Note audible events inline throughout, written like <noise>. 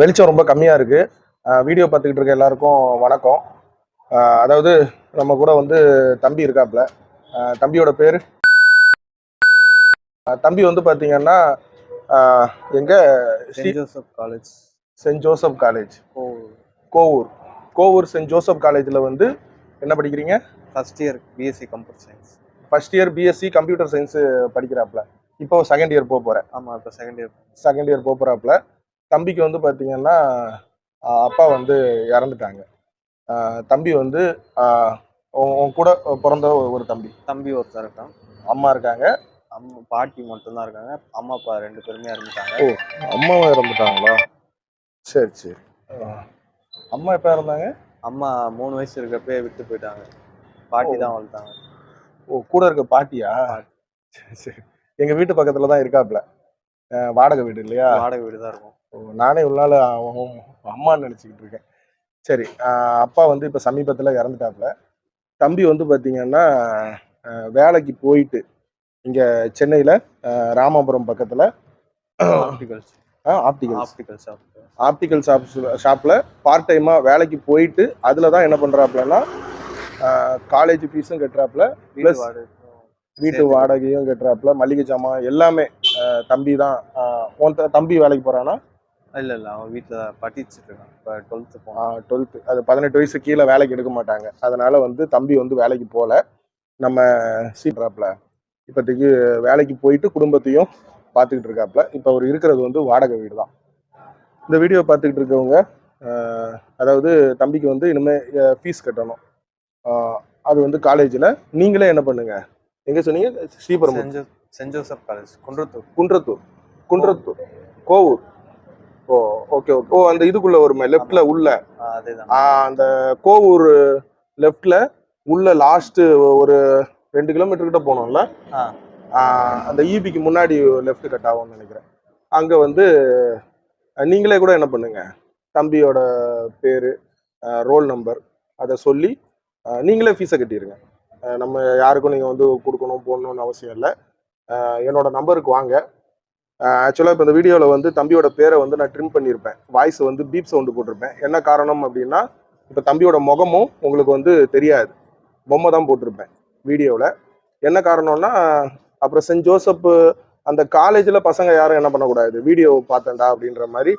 வெளிச்சம் ரொம்ப கம்மியாக இருக்குது வீடியோ பார்த்துக்கிட்டு இருக்க எல்லாருக்கும் வணக்கம். அதாவது நம்ம கூட வந்து தம்பி இருக்காப்புல தம்பியோட பேர்? தம்பி வந்து பார்த்தீங்கன்னா எங்கே? Saint Joseph college. Saint Joseph college. Kovur. Kovur. Saint Joseph காலேஜில் வந்து என்ன படிக்கிறீங்க? First year BSc computer science first year BSc computer science படிக்கிறாப்புல இப்போ செகண்ட் இயர் போக போகிறேன் ஆமாம் இப்போ செகண்ட் இயர் செகண்ட் இயர் போக போகிறாப்புல தம்பிக்கு வந்து பார்த்தீங்கன்னா அப்பா வந்து இறந்துட்டாங்க. தம்பி வந்து உன் கூட பிறந்த ஒரு தம்பி. தம்பி ஒருத்தர் இருக்கான். அம்மா இருக்காங்க. அம்மா பாட்டி மட்டும்தான் இருக்காங்க. அம்மா அப்பா ரெண்டு பேருமே இறந்துட்டாங்க. ஓ அம்மாவும் இறந்துட்டாங்களா? சரி சரி. அம்மா எப்போ இறந்தாங்க? அம்மா மூணு வயசு இருக்கப்பே விட்டு போயிட்டாங்க. பாட்டி தான் வளர்த்தாங்க. ஓ கூட இருக்க பாட்டியா? சரி சரி. எங்கள் வீட்டு பக்கத்தில் தான் இருக்காப்புல ஆஹ் வாடகை வீடு இல்லையா? வாடகை வீடு தான் இருக்கும். ஓ, நானே உள்ளால அம்மான்னு நினச்சிக்கிட்டு இருக்கேன். சரி அப்பா வந்து இப்போ சமீபத்தில் இறந்துட்டாப்புல. தம்பி வந்து பார்த்தீங்கன்னா வேலைக்கு போயிட்டு இங்கே சென்னையில் ராமாபுரம் பக்கத்தில் opticals optical shop optical shop ஷாப்பில் பார்ட் டைமாக வேலைக்கு போயிட்டு அதில் தான் என்ன பண்ணுறாப்புலன்னா காலேஜ் ஃபீஸும் கட்டுறாப்புல வாடகை வீட்டு வாடகையும் கட்டுறாப்புல மளிகை ஜாமான் எல்லாமே தம்பி தான் உன் தம்பி வேலைக்கு போகிறான்னா இல்லை இல்லை அவன் வீட்டில் படிச்சுட்டு இருக்கான். இப்போ டுவெல்த்து போனான் டுவெல்த்து அது பதினெட்டு வயசு கீழே வேலைக்கு எடுக்க மாட்டாங்க. அதனால வந்து தம்பி வந்து வேலைக்கு போகல நம்ம சீட்ராப்ல இப்போதைக்கு வேலைக்கு போயிட்டு குடும்பத்தையும் பார்த்துக்கிட்டு இருக்காப்புல இப்போ அவர் இருக்கிறது வந்து வாடகை வீடு தான். இந்த வீடியோ பார்த்துக்கிட்டு இருக்கவங்க அதாவது தம்பிக்கு வந்து இனிமேல் ஃபீஸ் கட்டணும். அது வந்து காலேஜில் நீங்களே என்ன பண்ணுங்க? எங்கே சொன்னீங்க? ஸ்ரீபெரும்பு. Saint Joseph college Kundrathur. Kundrathur. Kundrathur. Kovur. Oh okay okay oh அந்த இதுக்குள்ள வருமே லெஃப்ட்ல உள்ள. அந்த கோவூர் லெஃப்ட்ல உள்ள லாஸ்ட் ஒரு ரெண்டு கிலோமீட்டர் கிட்ட போனோம்ல அந்த ஈபிக்கு முன்னாடி லெஃப்ட் கட் ஆகும்னு நினைக்கிறேன். அங்க வந்து நீங்களே கூட என்ன பண்ணுங்க. தம்பியோட பேரு ரோல் நம்பர் அதை சொல்லி நீங்களே ஃபீஸை கட்டிடுங்க நம்ம யாருக்கும் நீங்கள் வந்து கொடுக்கணும் போடணும்னு அவசியம் இல்லை. என்னோட நம்பருக்கு வாங்க. ஆக்சுவலாக இப்போ இந்த வீடியோவில் வந்து தம்பியோட பேரை வந்து நான் ட்ரிம் பண்ணியிருப்பேன் வாய்ஸ் வந்து பீப் சவுண்டு போட்டிருப்பேன். என்ன காரணம் அப்படின்னா இப்போ தம்பியோட முகமும் உங்களுக்கு வந்து தெரியாது. பொம்மை தான் போட்டிருப்பேன் வீடியோவில் என்ன காரணம்னா அப்புறம் சென்ட் ஜோசப் அந்த காலேஜில் பசங்க யாரும் என்ன பண்ணக்கூடாது? வீடியோ பார்த்தேன்டா அப்படின்ற மாதிரி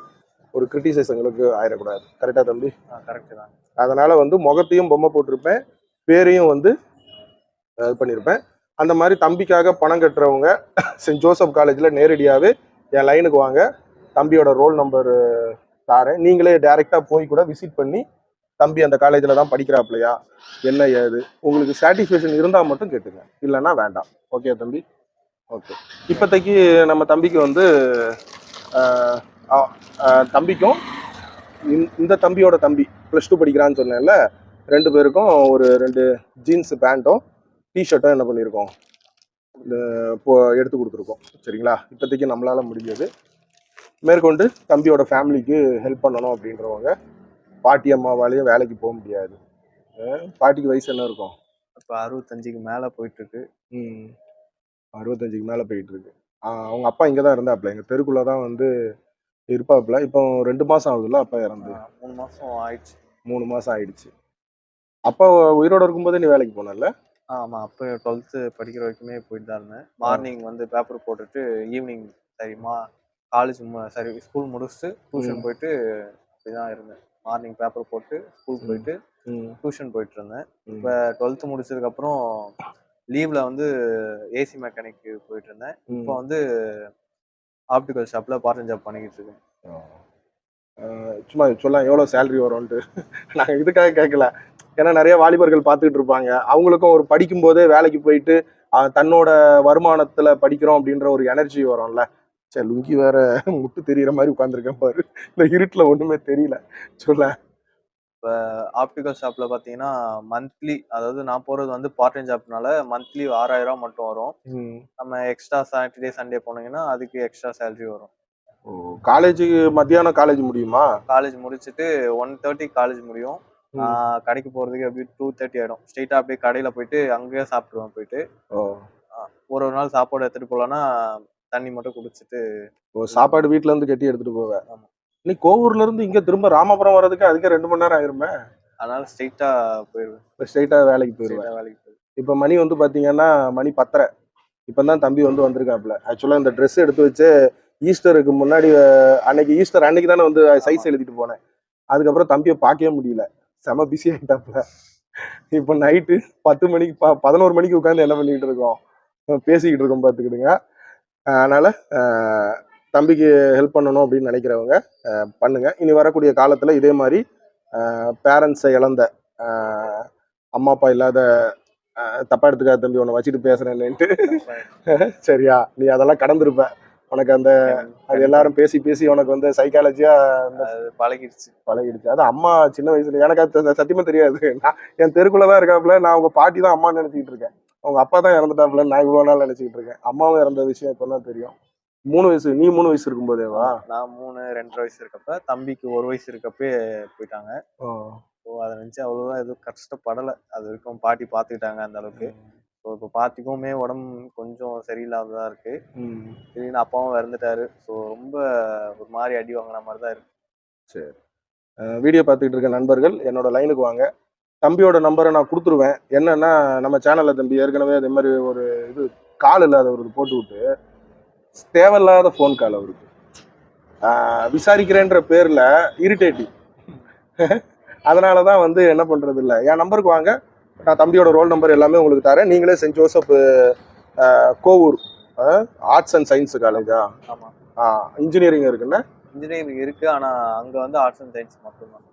ஒரு கிரிட்டிசைஸ் எங்களுக்கு ஆயிடக்கூடாது. கரெக்டாக தம்பி? கரெக்டு தான். அதனால வந்து முகத்தையும் பொம்மை போட்டிருப்பேன். பேரையும் வந்து இது பண்ணியிருப்பேன் அந்த மாதிரி தம்பிக்காக பணம் கட்டுறவங்க சென்ட் ஜோசப் காலேஜில் நேரடியாகவே என் லைனுக்கு வாங்க. தம்பியோட ரோல் நம்பர் தாரேன் நீங்களே டைரெக்டாக போய் கூட விசிட் பண்ணி தம்பி அந்த காலேஜில் தான் படிக்கிறாப்லையா? என்ன ஏது? உங்களுக்கு சாட்டிஸ்ஃபேக்ஷன் இருந்தால் மட்டும் கேட்டுங்க. இல்லைன்னா வேண்டாம். ஓகே தம்பி? ஓகே இப்போதைக்கு நம்ம தம்பிக்கு வந்து தம்பிக்கும் இந்த தம்பியோட தம்பி ப்ளஸ் டூ படிக்கிறான்னு சொன்னேன்ல ரெண்டு பேருக்கும் ஒரு ரெண்டு ஜீன்ஸ் பேண்ட்டும் டிஷர்ட்டும் என்ன பண்ணியிருக்கோம் இந்த எடுத்து கொடுத்துருக்கோம். சரிங்களா? இப்போதைக்கு நம்மளால முடிஞ்சது. மேற்கொண்டு தம்பியோட ஃபேமிலிக்கு ஹெல்ப் பண்ணணும் அப்படின்றவங்க பாட்டி அம்மாவாலேயும் வேலைக்கு போக முடியாது. பாட்டிக்கு வயசு என்ன இருக்கும்? இப்போ அறுபத்தஞ்சுக்கு மேலே போயிட்டு இருக்கு ம். அறுபத்தஞ்சுக்கு மேலே போயிட்டு இருக்கு ஆஹ் அவங்க அப்பா இங்கே தான் இருந்தாப்புல. எங்கள் தெருக்குள்ளே தான் வந்து இருப்பாப்புல. இப்போ ரெண்டு மாதம் ஆகுதுல்ல அப்பா இறந்து. மூணு மாதம் ஆயிடுச்சு. மூணு மாதம் ஆயிடுச்சு. அப்பா உயிரோட இருக்கும்போதே நீ வேலைக்கு போனல ஆமாம் அப்போ டுவெல்த்து படிக்கிற வரைக்குமே போயிட்டு தான் இருந்தேன். மார்னிங் வந்து பேப்பர் போட்டுட்டு ஈவினிங் சரிம்மா காலேஜ் சரி ஸ்கூல் முடிச்சுட்டு டியூஷன். போயிட்டு அப்படிதான் இருந்தேன். மார்னிங் பேப்பர் போட்டு ஸ்கூல். போயிட்டு டியூஷன் போயிட்டு இருந்தேன். இப்போ டுவெல்த்து முடிச்சதுக்கப்புறம் லீவில் வந்து ஏசி மெக்கானிக் போயிட்டு இருந்தேன். இப்போ வந்து ஆப்டிக்கல் ஷாப்பில் பார்ட் ஜாப் பண்ணிக்கிட்டு இருக்கேன். சும்மா சொல்லலாம் எவ்வளோ சேலரி வரும்ன்ட்டு. நாங்கள் இதுக்காக கேட்கல ஏன்னா நிறைய வாலிபர்கள் பார்த்துக்கிட்டு இருப்பாங்க. அவங்களுக்கும் ஒரு படிக்கும் போதே வேலைக்கு போயிட்டு தன்னோட வருமானத்தில் படிக்கிறோம் அப்படின்ற ஒரு எனர்ஜி வரும்ல. சரி லுங்கி வேற முட்டு தெரியிற மாதிரி உட்காந்துருக்கேன் பாரு. இந்த இருட்டில் ஒன்றுமே தெரியல. சொல்ல ஆப்டிக்கல் ஷாப்பில் பார்த்தீங்கன்னா மந்த்லி அதாவது நான் போகிறது வந்து பார்ட் டைம் ஜாப்னால மந்த்லி ஆறாயிரம் மட்டும் வரும். நம்ம எக்ஸ்ட்ரா சாட்டர்டே சண்டே போனீங்கன்னா அதுக்கு எக்ஸ்ட்ரா சேலரி வரும். காலேஜுக்கு மத்தியானம் காலேஜ் முடியுமா? காலேஜ் முடிச்சுட்டு ஒன் தேர்ட்டி காலேஜ் முடியும். கடைக்கு போகிறதுக்கு அப்படியே டூ தேர்ட்டி ஆகிடும் ஸ்ட்ரெயிட்டாக அப்படியே கடையில் போயிட்டு அங்கேயே சாப்பிடுவேன் போயிட்டு. ஓ. ஒரு ஒரு நாள் சாப்பாடு எடுத்துகிட்டு போகலன்னா தண்ணி மட்டும் குடிச்சிட்டு ஓ சாப்பாடு வீட்ல இருந்து கட்டி எடுத்துட்டு போவேன் ஆமா. நீ கோவூர்ல இருந்து இங்க திரும்ப ராமபுரம் வர்றதுக்கு அதுக்கே ரெண்டு மணி நேரம் ஆயிருமே? அதனால ஸ்ட்ரெயிட்டா போயிருவேன். ஸ்ட்ரைட்டா வேலைக்கு போயிருவேன் ஸ்ட்ரெயிட்டா வேலைக்கு போயிருவேன். இப்போ மணி வந்து பாத்தீங்கன்னா மணி பத்தரை. இப்போ தான் தம்பி வந்து வந்திருக்காப்புல. ஆக்சுவலாக இந்த Dress எடுத்து வச்சு ஈஸ்டருக்கு முன்னாடி அன்னைக்கு ஈஸ்டர் அன்னைக்கு தானே வந்து சைஸ் எழுதிட்டு போனேன். அதுக்கப்புறம் தம்பியை பார்க்கவே முடியல. செம பிஸி ஆகிட்டாப்புல இப்போ நைட்டு பத்து மணிக்கு ப பதினோரு மணிக்கு உட்காந்து என்ன பண்ணிக்கிட்டு இருக்கோம்? பேசிக்கிட்டு இருக்கோம் பார்த்துக்கிடுங்க அதனால தம்பிக்கு ஹெல்ப் பண்ணணும் அப்படின்னு நினைக்கிறவங்க அஹ், பண்ணுங்க. இனி வரக்கூடிய காலத்தில் இதே மாதிரி பேரண்ட்ஸை இழந்த அம்மா அப்பா இல்லாத தப்பா எடுத்துக்காத தம்பி உன்னை வச்சுட்டு பேசுறேன்னுட்டு. சரியா? நீ அதெல்லாம் கடந்திருப்ப. உனக்கு அந்த அது எல்லாரும் பேசி பேசி உனக்கு வந்து சைக்காலஜியா பழகிடுச்சு பழகிடுச்சு அது அம்மா சின்ன வயசுல எனக்கு அது சத்தியமா தெரியாது. நான் என் தெருக்குள்ள தான் இருக்காப்புல நான் உங்க பாட்டி தான் அம்மா நினைச்சிட்டு இருக்கேன். அவங்க அப்பா தான் இறந்துட்டாப்புல நான் இவ்வளவு நாள் நினைச்சிட்டு இருக்கேன். அம்மாவும் இறந்த விஷயம் இப்பதான் தெரியும். மூணு வயசு நீ மூணு வயசு இருக்கும்போதேவா? நான் மூணு ரெண்டரை வயசு இருக்கப்ப தம்பிக்கு ஒரு வயசு இருக்கப்பே போயிட்டாங்க. ஸோ அதை நினச்சி அவ்வளோவா எதுவும் கஷ்டப்படலை. அது வரைக்கும் பாட்டி பார்த்துக்கிட்டாங்க அந்த அளவுக்கு. ஸோ இப்போ பாட்டிக்குமே உடம்பு கொஞ்சம் சரியில்லாததா இருக்கு. ம். திடீர்னு அப்பாவும் இறந்துட்டாரு. ஸோ ரொம்ப ஒரு மாதிரி அடி வாங்கின மாதிரி தான் இருக்கு அஹ் வீடியோ பார்த்துக்கிட்டு இருக்க நண்பர்கள் என்னோட லைனுக்கு வாங்க. தம்பியோட நம்பரை நான் கொடுத்துருவேன். என்னன்னா நம்ம சேனல்ல தம்பி ஏற்கனவே அதே மாதிரி ஒரு இது கால் இல்லாதவருக்கு போட்டு விட்டு தேவையில்லாத ஃபோன் கால் அவருக்கு. விசாரிக்கிறேன்ற பேர்ல இரிட்டேட்டிங் அதனால தான் வந்து என்ன பண்றது இல்லை என் நம்பருக்கு வாங்க. நான் தம்பியோட ரோல் நம்பர் எல்லாமே உங்களுக்கு தரேன். நீங்களே saint Joseph Kovur arts and science காலேஜா ஆமாம் இன்ஜினியரிங் இருக்குன்னா? இன்ஜினியரிங் இருக்கு ஆனால் அங்கே வந்து ஆர்ட்ஸ் அண்ட் சயின்ஸ் மட்டும்தான்.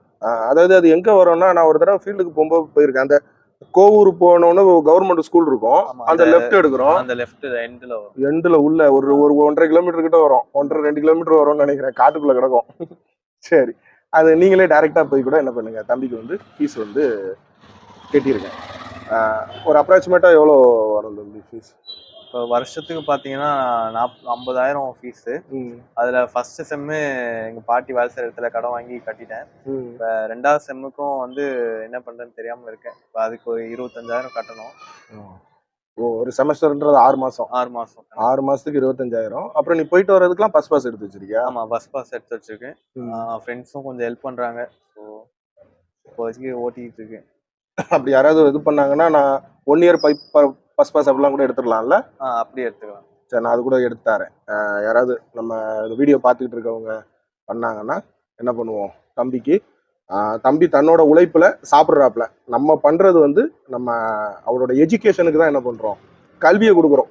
அதாவது அது எங்க வரும்னா நான் ஒரு தடவை ஃபீல்டுக்கு போகும்போது போயிருக்கேன். அந்த கோவூர் போனோன்னு கவர்மெண்ட் ஸ்கூல் இருக்கும். அந்த லெஃப்ட் எடுக்கிறோம். அந்த லெஃப்ட் எண்டில் வரும். எண்டுல உள்ள ஒரு ஒரு ஒன்றரை கிலோமீட்டர் கிட்ட வரும். ஒன்றரை ரெண்டு கிலோமீட்டர் வரும்னு நினைக்கிறேன். காட்டுக்குள்ள கிடக்கும். <laughs> சரி. அது நீங்களே டைரக்டா போய் கூட என்ன பண்ணுங்க? தம்பிக்கு வந்து ஃபீஸ் வந்து கட்டியிருக்கேன் ஒரு அப்ராக்சிமேட்டா எவ்வளோ வரும் தம்பி ஃபீஸ் இப்போ வருஷத்துக்கு பார்த்தீங்கன்னா நாப் ஐம்பதாயிரம் ஃபீஸு அதில் ஃபர்ஸ்ட் செம்மு எங்கள் பாட்டி வேலை செய்கிற இடத்துல கடன் வாங்கி கட்டிட்டேன். இப்போ ரெண்டாவது செம்முக்கும் வந்து என்ன பண்ணுறேன்னு தெரியாமல் இருக்கேன். இப்போ அதுக்கு ஒரு இருபத்தஞ்சாயிரம் கட்டணும். ஓ ஒரு செமஸ்டர்ன்றது ஆறு மாசம். ஆறு மாதம் ஆறு மாசத்துக்கு இருபத்தஞ்சாயிரம். அப்புறம் நீ போயிட்டு வர்றதுக்குலாம் பஸ் பாஸ் எடுத்து வச்சிருக்கியா? ஆமாம் பஸ் பாஸ் எடுத்து வச்சிருக்கேன். ஃப்ரெண்ட்ஸும் கொஞ்சம் ஹெல்ப் பண்ணுறாங்க ஸோ இப்போதைக்கு ஓட்டிக்கிட்டு இருக்கேன். அப்படி யாராவது இது பண்ணாங்கன்னா நான் one year five bus pass அப்படிலாம் கூட எடுத்துடலாம்ல? அப்படியே எடுத்துக்கலாம். சரி நான் அது கூட எடுத்து தரேன். அஹ் யாராவது நம்ம வீடியோ பார்த்துக்கிட்டு இருக்கவங்க பண்ணாங்கன்னா என்ன பண்ணுவோம்? தம்பிக்கு தம்பி தன்னோட உழைப்புல சாப்பிட்றாப்புல. நம்ம பண்றது வந்து நம்ம அவரோட எஜுகேஷனுக்கு தான் என்ன பண்றோம்? கல்வியை கொடுக்குறோம்.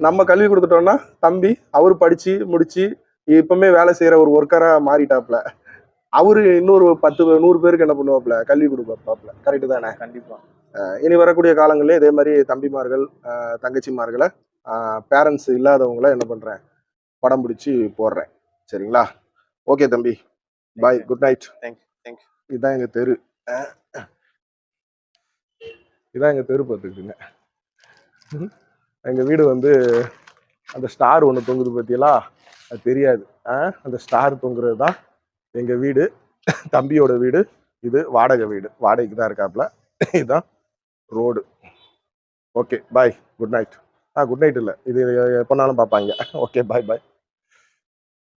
நம்ம கல்வி கொடுத்துட்டோம்னா தம்பி அவர் படிச்சு முடிச்சு இப்பவுமே வேலை செய்யற ஒரு ஒர்க்கரா மாறிட்டாப்ல அவரு இன்னொரு பத்து நூறு பேருக்கு என்ன பண்ணுவாப்ல கல்வி கொடுப்பாப்ல கரெக்டு தானே? கண்டிப்பாக இனி வரக்கூடிய காலங்களில் இதே மாதிரி தம்பிமார்கள் தங்கச்சிமார்களை பேரண்ட்ஸ் இல்லாதவங்கள என்ன பண்ணுறேன் படம் பிடிச்சி போடுறேன். சரிங்களா? ஓகே தம்பி. Bye good night thank you thank you இதுதான் எங்கள் தெரு. இதான் எங்கள் தெரு பார்த்துக்கிட்டுங்க எங்கள் வீடு வந்து அந்த ஸ்டார் ஒன்று தொங்குது பார்த்தீங்களா அது தெரியாது. அந்த ஸ்டார் தொங்குறது தான் எங்கள் வீடு தம்பியோட வீடு இது வாடகை வீடு. வாடகைக்கு தான் இருக்காப்புல. இதுதான் road okay bye good night ஆ குட் நைட் இல்லை. இது எப்போனாலும் பார்ப்பாங்க. ஓகே பாய் பாய்